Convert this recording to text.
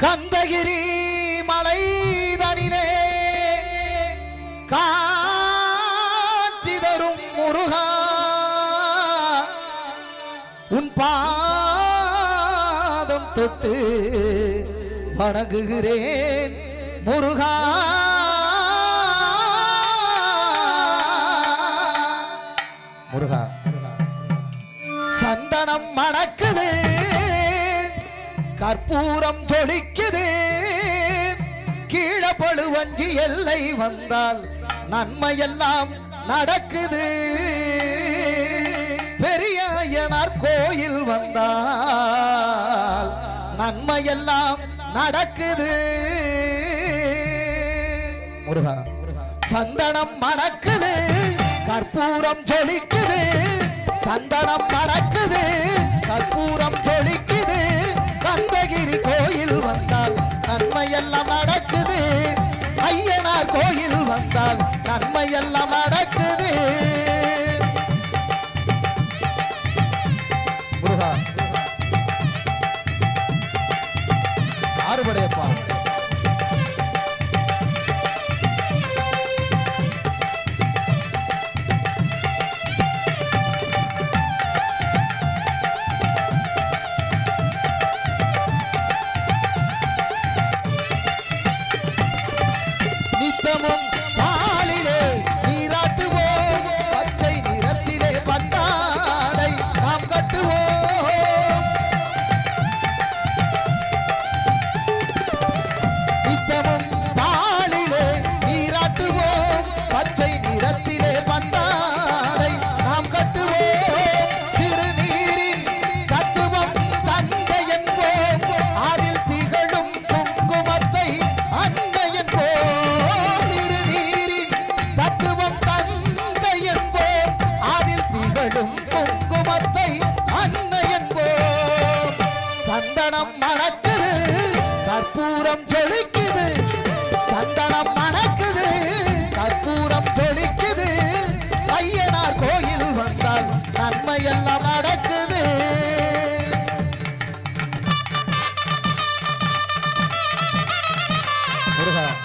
கந்தகிரி மலை தனிலே காட்சி தரும் முருகா. உன் பாதம் தொட்டு வணங்குகிறேன் முருகா. முருகா. சந்தனம் மணக்குது. கற்பூரம் ஜொலிக்குது கீழே பழுவஞ்சி எல்லை வந்தால் நன்மையெல்லாம் நடக்குது. பெரியனார் கோயில் வந்தால் நன்மையெல்லாம் நடக்குது. முருகா சந்தனம் மணக்குது கற்பூரம் ஜொலிக்குது. சந்தனம் மணக்குது கற்பூரம் வந்தால் நன்மையெல்லாம் நடக்குது முருகா ஆறுபடையப்பா. நித்தமும் குங்குமத்தை அன்னை என்போம். சந்தனம் மணக்குது கற்பூரம் ஜொலிக்குது. சந்தனம் மணக்குது கற்பூரம் ஜொலிக்குது. ஐயனார் கோயில் வந்தால் நன்மையெல்லாம் நடக்கும்.